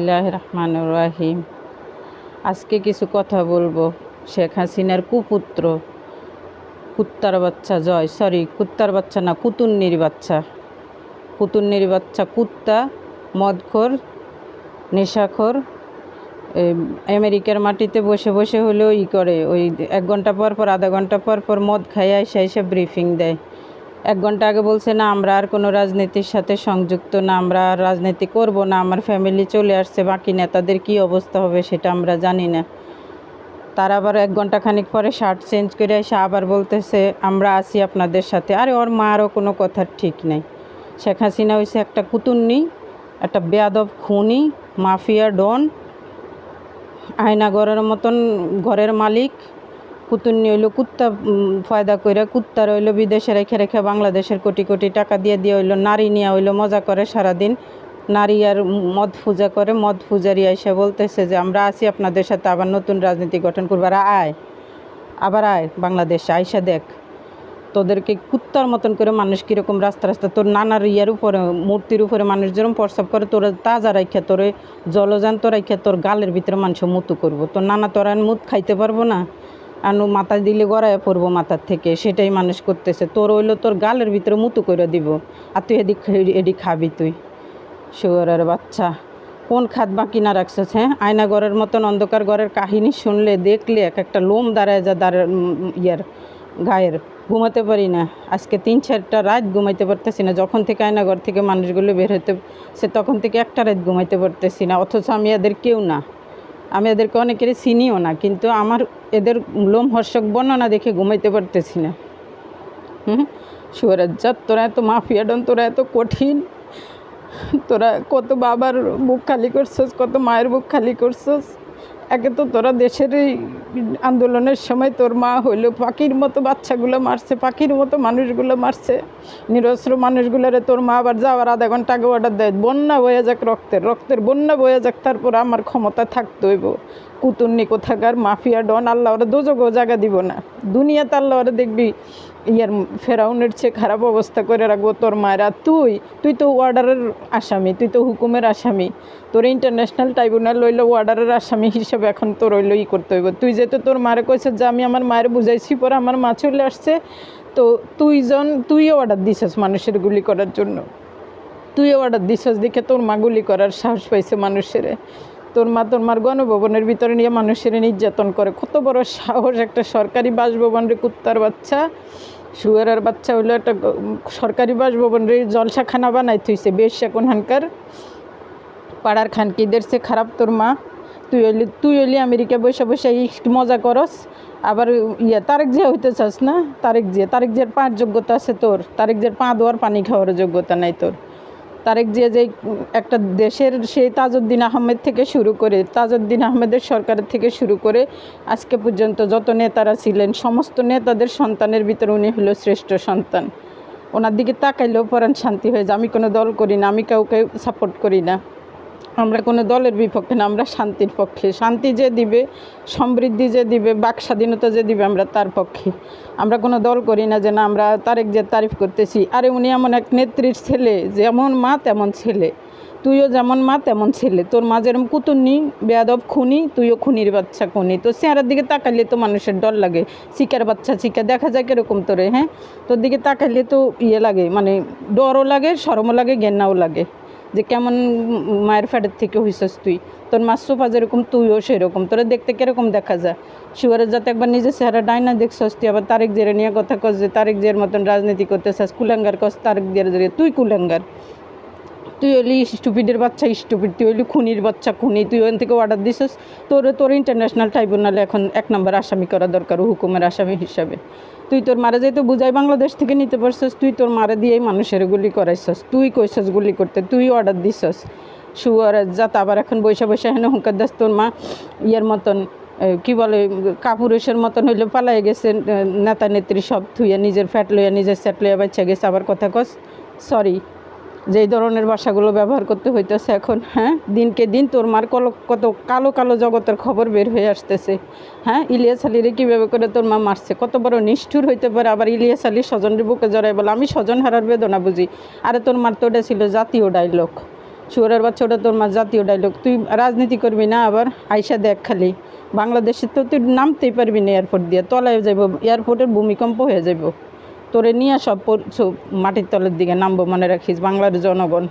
বিসমিল্লাহ রহমান রাহিম আজকে কিছু কথা বলব। শেখ হাসিনার কুপুত্র, কুত্তার বাচ্চা জয় সরি কুত্তার বাচ্চা না, কুতুন্নির বাচ্চা। কুতুন্নির বাচ্চা কুত্তা, মদখোর, নেশাখোর আমেরিকার মাটিতে বসে বসে হলেও ই করে। ওই এক ঘণ্টা পর পর, আধা ঘণ্টা পর পর মদ খাইয়া এসে এসে ব্রিফিং দেয়। এক ঘণ্টা আগে বলছে, না, আমরা আর কোনো রাজনীতির সাথে সংযুক্ত না, আমরা রাজনীতি করব না, আমার ফ্যামিলি চলে আসছে, বাকি নেতাদের কি অবস্থা হবে সেটা আমরা জানি না। তার আবার এক ঘণ্টা খানিক পরে শার্ট চেঞ্জ করে এসে আবার বলতেছে, আমরা আছি আপনাদের সাথে। আরে ওর মারও কোনো কথার ঠিক নেই। শেখ হাসিনা হয়েছে একটা কুতুন্নি, একটা বেয়াদব খুনি, মাফিয়া ডন আয়না ঘরের মতন ঘরের মালিক। কুতুন্নি হইল, কুত্তা ফয়দা কইরা কুত্তার হইল বিদেশে রেখে রেখে বাংলাদেশের কোটি কোটি টাকা দিয়ে দিয়ে হইল, নারী নিয়ে হইল মজা করে সারাদিন। নারী আর মদ পূজা করে, মদ পূজারি এসে বলতেছে যে, আমরা আছি আপনাদের সাথে, আবার নতুন রাজনীতি গঠন করব। আর আয়, আবার আয় বাংলাদেশে, আইসা দেখ, তোদেরকে কুত্তার মতন করে মানুষ কীরকম রাস্তা রাস্তা, তোর নানার ইয়ার উপরে, মূর্তির উপরে মানুষ যেরকম প্রস্রাব করে, তোরা তাজা রাখা তোরে জলজান্ত রাখা তোর গালের ভিতরে মানুষ মুতু করব। তোর নানা তোরা মুত খাইতে পারব না? আনু মাথা দিলে গড়ায় পড়ব মাথার থেকে, সেটাই মানুষ করতেছে। তোর হইল তোর গালের ভিতরে মুতু করে দিব, আর তুই এদিক এদিক খাবি তুই। শুয়ারের বাচ্চা। কোন খাত বাকি না রাখছিস হ্যাঁ? আয়না ঘরের মতন অন্ধকার ঘরের কাহিনী শুনলে, দেখলে এক একটা লোম দাঁড়ায় যা দাঁড়ায় ইয়ার, গায়ের। ঘুমাতে পারি না। আজকে তিন চারটা রাত ঘুমাইতে পারতেছি না। যখন থেকে আয়না ঘর থেকে মানুষগুলো বের হতে সে তখন থেকে একটা রাত ঘুমাইতে পারতেছি না। অথচ আমি এদের কেউ না। আমি এদেরকে অনেকেরই চিনিও না, কিন্তু আমার এদের লোম হর্ষক বর্ণনা দেখে ঘুমাইতে পারতেছি না। হুম? সুরাজ্জার তোরা এত মাফিয়া ডন, তোরা এত কঠিন, তোরা কত বাবার বুক খালি করছস, কত মায়ের বুক খালি করছস। একে তো তোরা দেশের এই আন্দোলনের সময় তোর মা হইল পাখির মতো বাচ্চাগুলো মারছে, পাখির মতো মানুষগুলো মারছে। নিরস্ত্র মানুষগুলোরে তোর মা আবার যাওয়ার আধা ঘণ্টা আগে অর্ডার দেয়। বন্যা বয়ে যাক রক্তের রক্তের বন্যা বয়ে যাক, তারপর আমার ক্ষমতা থাকতে হইব। কুতুন্নি কোথাকার, মাফিয়া ডন আল্লাহ ওরা দোজগো জায়গা দিব না। দুনিয়াতে আল্লাহ ওরা দেখবি, ইয়ার ফেরাউনের চেয়ে খারাপ অবস্থা করে রাখব তোর মায়েরা। তুই তুই তো ওয়ার্ডারের আসামি, তুই তো হুকুমের আসামি। তোর ইন্টারন্যাশনাল ট্রাইব্যুনাল লইলো ওয়ার্ডারের আসামি হিসেবে এখন তোর হইল ই করতে হইব। তুই যেহেতু তোর মারে কইছে যে আমি আমার মায়ের বুঝাইছি, পরে আমার মা চলে আসছে, তো তুই জন তুইও অর্ডার দিছিস মানুষের গুলি করার জন্য। তুইও অর্ডার দিছিস দেখে তোর মা গুলি করার সাহস পাইছে মানুষের। তোর মা, তোর মার গণভবনের ভিতরে নিয়ে মানুষের নির্যাতন করে। কত বড় সাহস একটা সরকারি বাসভবন রে কুত্তার বাচ্চা। শুয়ারের বাচ্চা হইল একটা সরকারি বাসভবন রে জলসাখানা বানাই থইছে বেশ এখনকার পাড়ার খানকিদের সে খারাপ তোর মা। তুই হইলি তুই হইলি আমেরিকা বসে বসে মজা করস। আবার ইয়া, তারেক জিয়া হইতে চাস না? তারেক জিয়া, তারেক জিয়ার পাঁচ যোগ্যতা আছে তোর। তারেক জিয়ার পা দেওয়ার পানি খাওয়ার যোগ্যতা নাই তোর। তারেক যে যে একটা দেশের সেই তাজউদ্দিন আহমেদ থেকে শুরু করে, তাজউদ্দিন আহমেদের সরকারের থেকে শুরু করে আজকে পর্যন্ত যত নেতারা ছিলেন, সমস্ত নেতাদের সন্তানের ভিতরে উনি হলো শ্রেষ্ঠ সন্তান। ওনার দিকে তাকাইলেও পরাণ শান্তি হয়ে যায়। আমি কোনো দল করি না, আমি কাউকে সাপোর্ট করি না। আমরা কোনো দলের বিপক্ষে না, আমরা শান্তির পক্ষে। শান্তি যে দিবে, সমৃদ্ধি যে দিবে, বাক স্বাধীনতা যে দিবে, আমরা তার পক্ষে। আমরা কোনো দল করি না যে না, আমরা তারেক যে তারিফ করতেছি। আরে উনি এমন এক নেত্রীর ছেলে, যেমন মা তেমন ছেলে। তুইও যেমন মা তেমন ছেলে। তোর মা যেরকম কুতুন্নি, বেয়াদব খুনি, তুইও খুনির বাচ্চা খুনি। তো চেহারার দিকে তাকাইলে তো মানুষের ডর লাগে। শিকার বাচ্চা চিকা দেখা যায় কীরকম তোরে হ্যাঁ? তোর দিকে তাকাইলে তো ইয়ে লাগে মানে ডরও লাগে সরমও লাগে, ঘেন্নাও লাগে। যে কেমন মায়ের ফ্যাটের থেকে হইছস তুই? তোর মা সোফা যেরকম তুইও সেরকম। তোরা দেখতে কীরকম দেখা যায়? শিবরের যাতে একবার নিজের চেহারা ডাইনা দেখছস তুই, আবার তারেক জেরে নিয়ে কথা কস যে তারেক জের মতন রাজনীতি করতে চাস কুলাঙ্গার কস তারেক জের জেরে তুই কুলাঙ্গার। তুই হলি স্টুপিডের বাচ্চা স্টুপিড তুই হলি খুনির বাচ্চা, খুনি। তুই ওখান থেকে অর্ডার দিছিস, তোর তোর ইন্টারন্যাশনাল ট্রাইব্যুনালে এখন এক নম্বর আসামি করা দরকার, হুকুমের আসামি হিসাবে। তুই তোর মারা যাই তো বুঝাই বাংলাদেশ থেকে নিতে পারছস, তুই তোর মারা দিয়েই মানুষের গুলি করাইছস। তুই কইছস গুলি করতে, তুই অর্ডার দিছস। শুয়ার যাত আবার এখন বৈশা বৈশা হেন হুঙ্কার দাস, তোর মা ইয়ের মতন কি বলে, কাপুরুষের মতন হইলে পালাই গেছে নেতা নেত্রী সব থুইয়া নিজের ফ্যাট লইয়া নিজের স্যাট লইয়া বাচ্চা গেছে, আবার কথা কস সরি যেই ধরনের ভাষাগুলো ব্যবহার করতে হইতেছে এখন হ্যাঁ? দিনকে দিন তোর মার কল, কত কালো কালো জগতের খবর বের হয়ে আসতেছে হ্যাঁ? ইলিয়াস আলীরে কীভাবে করে তোর মা মারছে? কত বড় নিষ্ঠুর হইতে পারে আবার ইলিয়াস আলী স্বজনের বুকে জড়াই বলে, আমি স্বজন হারার বেদনা বুঝি। আরে তোর মার তো ওটা ছিল জাতীয় ডায়লগ। শুয়ারের বাচ্চা, ওটা তোর মা জাতীয় ডায়লগ। তুই রাজনীতি করবি না আবার? আইসা দেখ খালি। বাংলাদেশে তো তুই নামতেই পারবি না এয়ারপোর্ট দিয়ে। তলায় যাইব এয়ারপোর্টের ভূমিকম্প হয়ে যাইব। তোরে নিয়ে সব মাটির তলের দিকে নামবো মনে রাখিস, বাংলার জনগণ।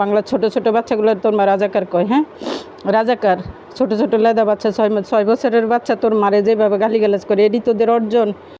বাংলার ছোট ছোট বাচ্চাগুলো তোর মা রাজাকার কয় হ্যাঁ? রাজাকার, ছোট ছোট লেদা বাচ্চা, ছয় ছয় বছরের বাচ্চা তোর মারে যেভাবে গালিগালাজ করে, এটি তোদের অর্জন।